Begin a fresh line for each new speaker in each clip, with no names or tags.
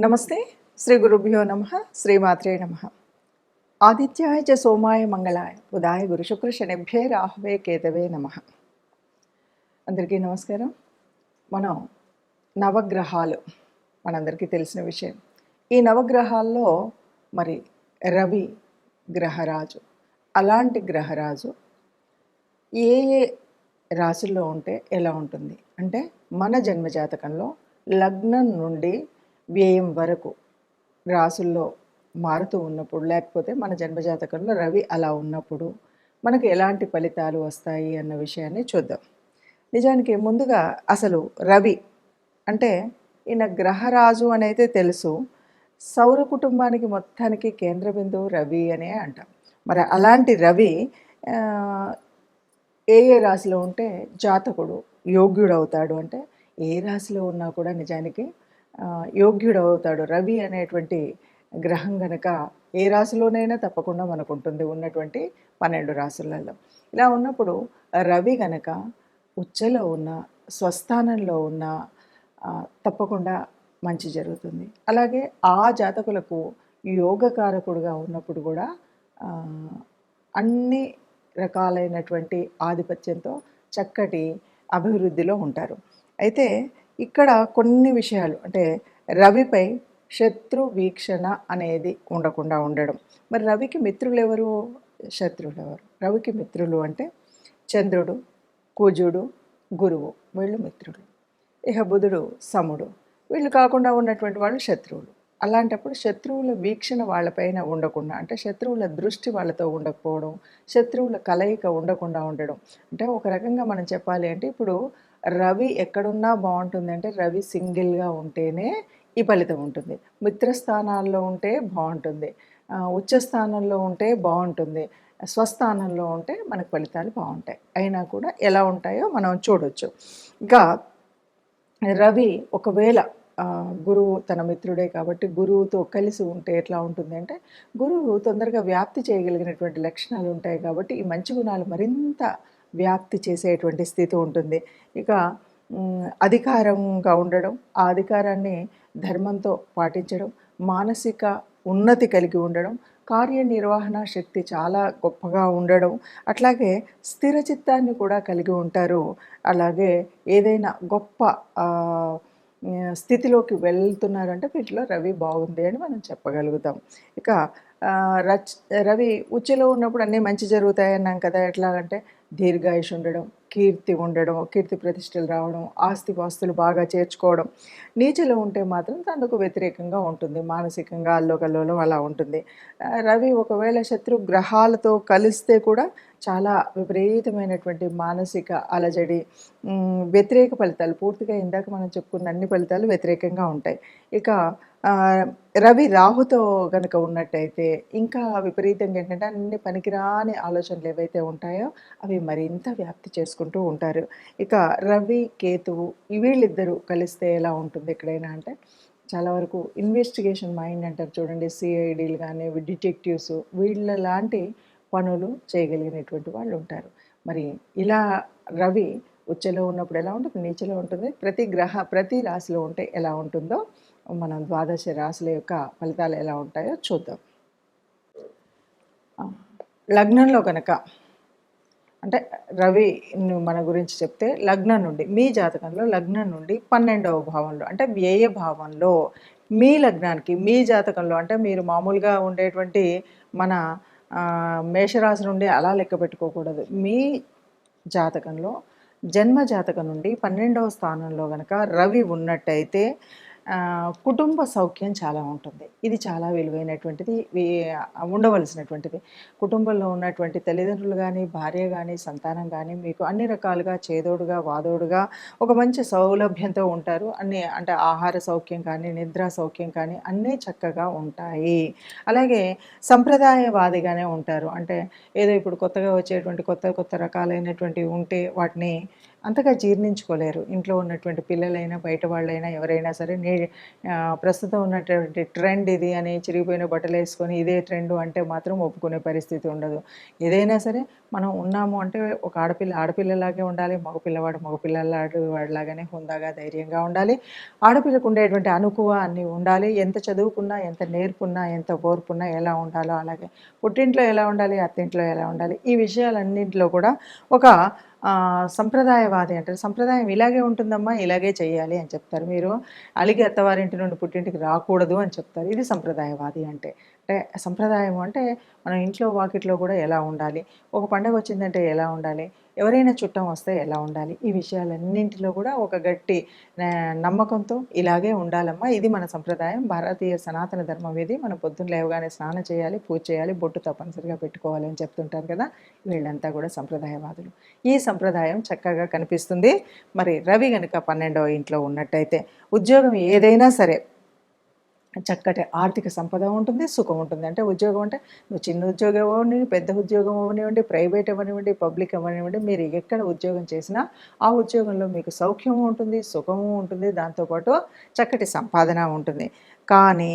నమస్తే. శ్రీ గురుభ్యో నమ. శ్రీమాత్రే నమ. ఆదిత్యాయ చ సోమాయ మంగళాయ. ఉదాయ గురు శుక్ర శనిభ్యే రాహవే కేతవే నమ. అందరికీ నమస్కారం. మనం నవగ్రహాలు మనందరికీ తెలిసిన విషయం. ఈ నవగ్రహాల్లో మరి రవి గ్రహరాజు అలాంటి గ్రహరాజు ఏ ఏ రాశుల్లో ఉంటే ఎలా ఉంటుంది? అంటే మన జన్మజాతకంలో లగ్నం నుండి వ్యయం వరకు రాసుల్లో మారుతూ ఉన్నప్పుడు లేకపోతే మన జన్మజాతకంలో రవి అలా ఉన్నప్పుడు మనకు ఎలాంటి ఫలితాలు వస్తాయి అన్న విషయాన్ని చూద్దాం. నిజానికి ముందుగా అసలు రవి అంటే ఈయన గ్రహరాజు అనైతే తెలుసు. సౌర కుటుంబానికి మొత్తానికి కేంద్ర బిందువు రవి అనే అంటాం. మరి అలాంటి రవి ఏ ఏ రాశిలో ఉంటే జాతకుడు యోగ్యుడు అవుతాడు అంటే ఏ రాశిలో ఉన్నా కూడా నిజానికి యోగ్యుడు అవుతాడు రవి అనేటువంటి గ్రహం గనక ఏ రాశిలోనైనా తప్పకుండా మనకు ఉంటుంది ఉన్నటువంటి పన్నెండు రాశులలో. ఇలా ఉన్నప్పుడు రవి గనక ఉచ్చలో ఉన్న స్వస్థానంలో ఉన్న తప్పకుండా మంచి జరుగుతుంది. అలాగే ఆ జాతకులకు యోగకారకుడుగా ఉన్నప్పుడు కూడా అన్ని రకాలైనటువంటి ఆధిపత్యంతో చక్కటి అభివృద్ధిలో ఉంటారు. అయితే ఇక్కడ కొన్ని విషయాలు. అంటే రవిపై శత్రు వీక్షణ అనేది ఉండకుండా ఉండడం. మరి రవికి మిత్రులు ఎవరు? శత్రువులు ఎవరు? రవికి మిత్రులు అంటే చంద్రుడు కుజుడు గురువు. వీళ్ళు మిత్రులు. ఇక బుధుడు సముడు. వీళ్ళు కాకుండా ఉన్నటువంటి వాళ్ళు శత్రువులు. అలాంటప్పుడు శత్రువుల వీక్షణ వాళ్ళపైన ఉండకుండా అంటే శత్రువుల దృష్టి వాళ్ళతో ఉండకపోవడం శత్రువుల కలయిక ఉండకుండా ఉండడం. అంటే ఒక రకంగా మనం చెప్పాలి అంటే ఇప్పుడు రవి ఎక్కడున్నా బాగుంటుంది. అంటే రవి సింగిల్గా ఉంటేనే ఈ ఫలితం ఉంటుంది. మిత్రస్థానాల్లో ఉంటే బాగుంటుంది. ఉచ్చ స్థానంలో ఉంటే బాగుంటుంది. స్వస్థానంలో ఉంటే మనకు ఫలితాలు బాగుంటాయి. అయినా కూడా ఎలా ఉంటాయో మనం చూడొచ్చు. ఇంకా రవి ఒకవేళ గురువు తన మిత్రుడే కాబట్టి గురువుతో కలిసి ఉంటే ఎట్లా ఉంటుంది అంటే గురువు తొందరగా వ్యాప్తి చేయగలిగినటువంటి లక్షణాలు ఉంటాయి కాబట్టి ఈ మంచి గుణాలు మరింత వ్యాప్తి చేసేటువంటి స్థితి ఉంటుంది. ఇక అధికారంగా ఉండడం ఆ అధికారాన్ని ధర్మంతో పాటించడం మానసిక ఉన్నతి కలిగి ఉండడం కార్యనిర్వహణ శక్తి చాలా గొప్పగా ఉండడం అట్లాగే స్థిర చిత్తాన్ని కూడా కలిగి ఉంటారు. అలాగే ఏదైనా గొప్ప స్థితిలోకి వెళ్తున్నారంటే వీటిలో రవి బాగుంది అని మనం చెప్పగలుగుతాం. ఇక రచ్ రవి ఉచ్చలో ఉన్నప్పుడు అన్నీ మంచి జరుగుతాయి అన్నాం కదా ఎట్లాగంటే దీర్ఘాయుష్ ఉండడం. కీర్తి ఉండడం కీర్తి ప్రతిష్టలు రావడం ఆస్తిపాస్తులు బాగా చేర్చుకోవడం. నీచలో ఉంటే మాత్రం అందుకు వ్యతిరేకంగా ఉంటుంది. మానసికంగా అల్లోకల్లోలం అలా ఉంటుంది. రవి ఒకవేళ శత్రు గ్రహాలతో కలిస్తే కూడా చాలా విపరీతమైనటువంటి మానసిక అలజడి వ్యతిరేక ఫలితాలు. పూర్తిగా ఇందాక మనం చెప్పుకున్న అన్ని ఫలితాలు వ్యతిరేకంగా ఉంటాయి. ఇక రవి రాహుతో కనుక ఉన్నట్టయితే ఇంకా విపరీతంగా ఏంటంటే అన్ని పనికిరాని ఆలోచనలు ఏవైతే ఉంటాయో అవి మరింత వ్యాప్తి చేసుకుంటూ ఉంటారు. ఇక రవి కేతువు ఈ వీళ్ళిద్దరూ కలిస్తే ఎలా ఉంటుంది ఎక్కడైనా అంటే చాలా వరకు ఇన్వెస్టిగేషన్ మైండ్ అంటారు చూడండి సిఐడీలు కానీ డిటెక్టివ్స్ వీళ్ళ లాంటి పనులు చేయగలిగినటువంటి వాళ్ళు ఉంటారు. మరి ఇలా రవి ఉచ్చలో ఉన్నప్పుడు ఎలా ఉంటుంది? నీచలో ఉంటుంది. ప్రతి గ్రహ ప్రతి రాశిలో ఉంటే ఎలా ఉంటుందో మనం ద్వాదశ రాశుల యొక్క ఫలితాలు ఎలా ఉంటాయో చూద్దాం. లగ్నంలో కనుక అంటే రవి మన గురించి చెప్తే లగ్నం నుండి మీ జాతకంలో లగ్నం నుండి పన్నెండవ భావంలో అంటే వ్యయ భావంలో మీ లగ్నానికి మీ జాతకంలో అంటే మీరు మామూలుగా ఉండేటువంటి మన మేషరాశి నుండి అలా లెక్క పెట్టుకోకూడదు. మీ జాతకంలో జన్మ జాతకం నుండి పన్నెండవ స్థానంలో కనుక రవి ఉన్నట్టయితే కుటుంబ సౌఖ్యం చాలా ఉంటుంది. ఇది చాలా విలువైనటువంటిది ఉండవలసినటువంటిది. కుటుంబంలో ఉన్నటువంటి తల్లిదండ్రులు కానీ భార్య కానీ సంతానం కానీ మీకు అన్ని రకాలుగా చేదోడుగా వాదోడుగా ఒక మంచి సౌలభ్యంతో ఉంటారు. అన్ని అంటే ఆహార సౌఖ్యం కానీ నిద్ర సౌఖ్యం కానీ అన్నీ చక్కగా ఉంటాయి. అలాగే సంప్రదాయవాదిగానే ఉంటారు. అంటే ఏదో ఇప్పుడు కొత్తగా వచ్చేటువంటి కొత్త కొత్త రకాలైనటువంటి ఉంటే వాటిని అంతగా జీర్ణించుకోలేరు. ఇంట్లో ఉన్నటువంటి పిల్లలైనా బయట వాళ్ళైనా ఎవరైనా సరే నే ప్రస్తుతం ఉన్నటువంటి ట్రెండ్ ఇది అని చిరిగిపోయిన బట్టలు వేసుకొని ఇదే ట్రెండ్ అంటే మాత్రం ఒప్పుకునే పరిస్థితి ఉండదు. ఏదైనా సరే మనం ఉన్నాము అంటే ఒక ఆడపిల్ల ఆడపిల్లలాగే ఉండాలి మగపిల్లవాడు మగపిల్లలాడువాడిలాగానే హుందాగా ధైర్యంగా ఉండాలి. ఆడపిల్లకు ఉండేటువంటి అనుకువ అన్నీ ఉండాలి. ఎంత చదువుకున్నా ఎంత నేర్పున్నా ఎంత ఓర్పున్నా ఎలా ఉండాలో అలాగే పుట్టింట్లో ఎలా ఉండాలి అత్తింట్లో ఎలా ఉండాలి ఈ విషయాలన్నింటిలో కూడా ఒక సంప్రదాయవాది అంటారు సంప్రదాయం ఇలాగే ఉంటుందమ్మా ఇలాగే చేయాలి అని చెప్తారు. మీరు అలిగి అత్తవారింటి నుండి పుట్టింటికి రాకూడదు అని చెప్తారు. ఇది సంప్రదాయవాది అంటే. అంటే సంప్రదాయం అంటే మనం ఇంట్లో వాకిట్లో కూడా ఎలా ఉండాలి? ఒక పండగ వచ్చిందంటే ఎలా ఉండాలి? ఎవరైనా చుట్టం వస్తే ఎలా ఉండాలి? ఈ విషయాలన్నింటిలో కూడా ఒక గట్టి నమ్మకంతో ఇలాగే ఉండాలమ్మా. ఇది మన సంప్రదాయం. భారతీయ సనాతన ధర్మం ఇది. మనం పొద్దున్న లేవగానే స్నానం చేయాలి పూజ చేయాలి బొట్టు తప్పనిసరిగా పెట్టుకోవాలి అని చెప్తుంటారు కదా. వీళ్ళంతా కూడా సంప్రదాయవాదులు. ఈ సంప్రదాయం చక్కగా కనిపిస్తుంది. మరి రవి కనుక పన్నెండవ ఇంట్లో ఉన్నట్టయితే ఉద్యోగం ఏదైనా సరే చక్కటి ఆర్థిక సంపద ఉంటుంది సుఖం ఉంటుంది. అంటే ఉద్యోగం అంటే నువ్వు చిన్న ఉద్యోగం ఇవ్వండి పెద్ద ఉద్యోగం అవ్వనివ్వండి ప్రైవేట్ అవ్వనివ్వండి పబ్లిక్ అవ్వనివ్వండి మీరు ఎక్కడ ఉద్యోగం చేసినా ఆ ఉద్యోగంలో మీకు సౌఖ్యము ఉంటుంది సుఖము ఉంటుంది దాంతోపాటు చక్కటి సంపాదన ఉంటుంది. కానీ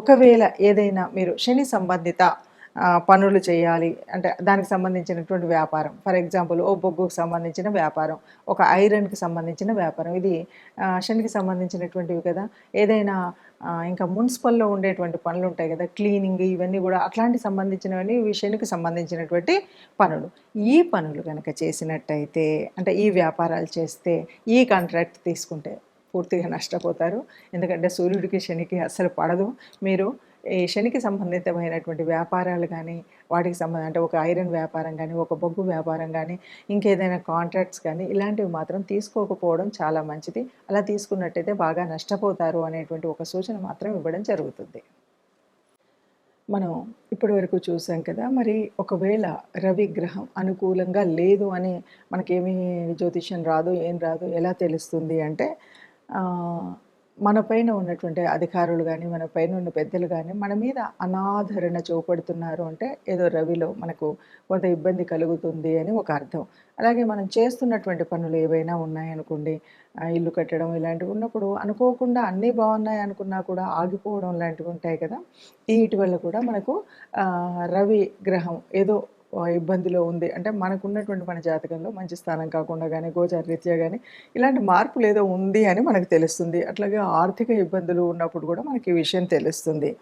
ఒకవేళ ఏదైనా మీరు శని సంబంధిత పనులు చేయాలి అంటే దానికి సంబంధించినటువంటి వ్యాపారం. ఫర్ ఎగ్జాంపుల్ ఓ బొగ్గుకు సంబంధించిన వ్యాపారం ఒక ఐరన్కి సంబంధించిన వ్యాపారం. ఇది శనికి సంబంధించినటువంటివి కదా. ఏదైనా ఇంకా మున్సిపల్లో ఉండేటువంటి పనులు ఉంటాయి కదా క్లీనింగ్ ఇవన్నీ కూడా అట్లాంటి సంబంధించినవన్నీ విషయానికి సంబంధించినటువంటి పనులు. ఈ పనులు కనుక చేసినట్టయితే అంటే ఈ వ్యాపారాలు చేస్తే ఈ కాంట్రాక్ట్ తీసుకుంటే పూర్తిగా నష్టపోతారు. ఎందుకంటే సూర్యుడికి శనికి అస్సలు పడదు. మీరు ఈ శనికి సంబంధితమైనటువంటి వ్యాపారాలు కానీ వాటికి సంబంధం అంటే ఒక ఐరన్ వ్యాపారం కానీ ఒక బొగ్గు వ్యాపారం కానీ ఇంకేదైనా కాంట్రాక్ట్స్ కానీ ఇలాంటివి మాత్రం తీసుకోకపోవడం చాలా మంచిది. అలా తీసుకున్నట్టయితే బాగా నష్టపోతారు అనేటువంటి ఒక సూచన మాత్రం ఇవ్వడం జరుగుతుంది. మనం ఇప్పటివరకు చూసాం కదా మరి ఒకవేళ రవి గ్రహం అనుకూలంగా లేదు అని మనకేమీ జ్యోతిష్యం రాదు ఏం రాదు ఎలా తెలుస్తుంది అంటే మన పైన ఉన్నటువంటి అధికారులు కానీ మన పైన ఉన్న పెద్దలు కానీ మన మీద అనాదరణ చూపడుతున్నారు అంటే ఏదో రవిలో మనకు కొంత ఇబ్బంది కలుగుతుంది అని ఒక అర్థం. అలాగే మనం చేస్తున్నటువంటి పనులు ఏవైనా ఉన్నాయనుకోండి ఇల్లు కట్టడం ఇలాంటివి ఉన్నప్పుడు అనుకోకుండా అన్నీ బాగున్నాయి అనుకున్నా కూడా ఆగిపోవడం లాంటివి ఉంటాయి కదా. వీటి వల్ల కూడా మనకు రవి గ్రహం ఏదో ఇబ్బందిలో ఉంది. అంటే మనకున్నటువంటి మన జాతకంలో మంచి స్థానం కాకుండా కానీ గోచార రీత్యా కానీ ఇలాంటి మార్పులు ఏదో ఉంది అని మనకు తెలుస్తుంది. అట్లాగే ఆర్థిక ఇబ్బందులు ఉన్నప్పుడు కూడా మనకి ఈ విషయం తెలుస్తుంది.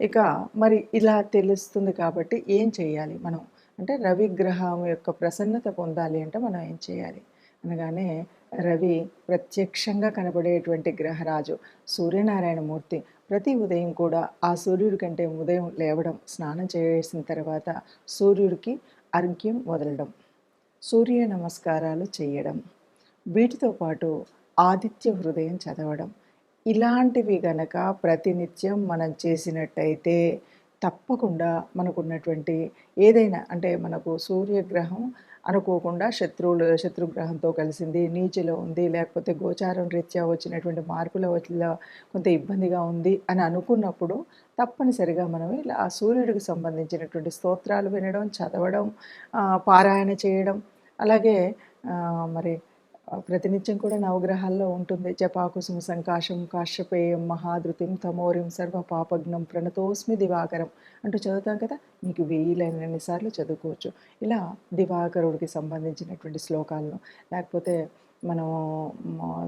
ఇక మరి ఇలా తెలుస్తుంది కాబట్టి ఏం చేయాలి మనం? అంటే రవి గ్రహం యొక్క ప్రసన్నత పొందాలి అంటే మనం ఏం చేయాలి? అనగానే రవి ప్రత్యక్షంగా కనబడేటువంటి గ్రహరాజు సూర్యనారాయణ మూర్తి ప్రతి ఉదయం కూడా ఆ సూర్యుడి కంటే ఉదయం లేవడం స్నానం చేసిన తర్వాత సూర్యుడికి అర్ఘ్యం వదలడం సూర్య నమస్కారాలు చేయడం వీటితో పాటు ఆదిత్య హృదయం చదవడం. ఇలాంటివి గనక ప్రతినిత్యం మనం చేసినట్టయితే తప్పకుండా మనకున్నటువంటి ఏదైనా అంటే మనకు సూర్యగ్రహం అనుకోకుండా శత్రువులు శత్రుగ్రహంతో కలిసింది నీచిలో ఉంది లేకపోతే గోచారం రీత్యా వచ్చినటువంటి మార్పుల వల్ల కొంత ఇబ్బందిగా ఉంది అని అనుకున్నప్పుడు తప్పనిసరిగా మనం ఇలా ఆ సూర్యుడికి సంబంధించినటువంటి స్తోత్రాలు వినడం చదవడం పారాయణ చేయడం అలాగే మరి ప్రతినిత్యం కూడా నవగ్రహాల్లో ఉంటుంది. జపాకుసుమ సంకాశం కాశ్యపేయం మహాధృతిం తమోరిం సర్వ పాపజ్ఞం ప్రణతోస్మి దివాకరం అంటూ చదువుతాం కదా? మీకు వీలైనన్ని సార్లు చదువుకోవచ్చు. ఇలా దివాకరుడికి సంబంధించినటువంటి శ్లోకాలను. లేకపోతే మనం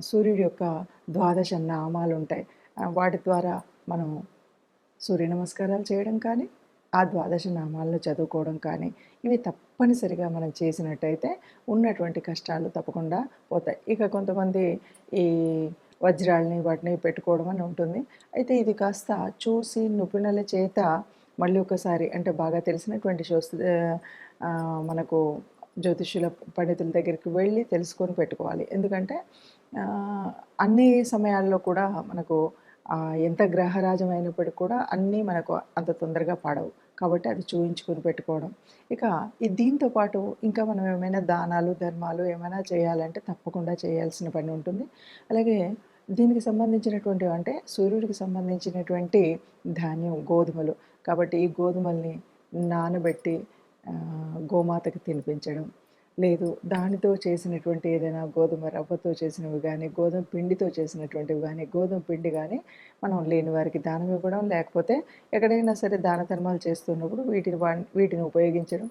సూర్యుడి యొక్క ద్వాదశ నామాలు ఉంటాయి వాటి ద్వారా మనం సూర్య నమస్కారాలు చేయడం కానీ ఆ ద్వాదశ నామాలను చదువుకోవడం కానీ ఇవి తప్ప తప్పనిసరిగా మనం చేసినట్టయితే ఉన్నటువంటి కష్టాలు తప్పకుండా పోతాయి. ఇక కొంతమంది ఈ వజ్రాలని వాటిని పెట్టుకోవడం అని ఉంటుంది. అయితే ఇది కాస్త చూసి నిపుణుల చేత మళ్ళీ ఒకసారి అంటే బాగా తెలిసినటువంటి శోస్ మనకు జ్యోతిష్యుల పండితుల దగ్గరికి వెళ్ళి తెలుసుకొని పెట్టుకోవాలి. ఎందుకంటే అన్ని సమయాల్లో కూడా మనకు ఎంత గ్రహరాజం అయినప్పటికీ కూడా అన్నీ మనకు అంత తొందరగా పాడవు. కాబట్టి అది చూయించుకొని పెట్టుకోవడం. ఇక ఈ దీంతో పాటు ఇంకా మనం ఏమైనా దానాలు ధర్మాలు ఏమైనా చేయాలంటే తప్పకుండా చేయాల్సిన పని ఉంటుంది. అలాగే దీనికి సంబంధించినటువంటి అంటే సూర్యుడికి సంబంధించినటువంటి ధాన్యం గోధుమలు. కాబట్టి ఈ గోధుమల్ని నానబెట్టి గోమాతకి తినిపించడం. లేదు దానితో చేసినటువంటి ఏదైనా గోధుమ రవ్వతో చేసినవి కానీ గోధుమ పిండితో చేసినటువంటివి కానీ గోధుమ పిండి కానీ మనం లేని వారికి దానం ఇవ్వడం లేకపోతే ఎక్కడైనా సరే దాన ధర్మాలు చేస్తున్నప్పుడు వీటిని వా వీటిని ఉపయోగించడం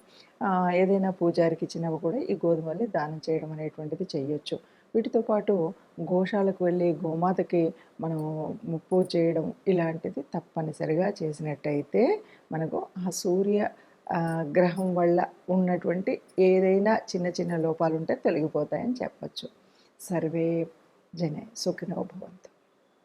ఏదైనా పూజారికి ఇచ్చినవి కూడా ఈ గోధుమల్ని దానం చేయడం అనేటువంటిది చేయొచ్చు. వీటితో పాటు గోశాలకు వెళ్ళి గోమాతకి మనం ముప్పు చేయడం ఇలాంటిది తప్పనిసరిగా చేసినట్టయితే మనకు ఆ సూర్య గ్రహం వల్ల ఉన్నటువంటి ఏదైనా చిన్న చిన్న లోపాలు ఉంటే తొలగిపోతాయని చెప్పచ్చు. సర్వే జనే. సుఖినో భవంతు.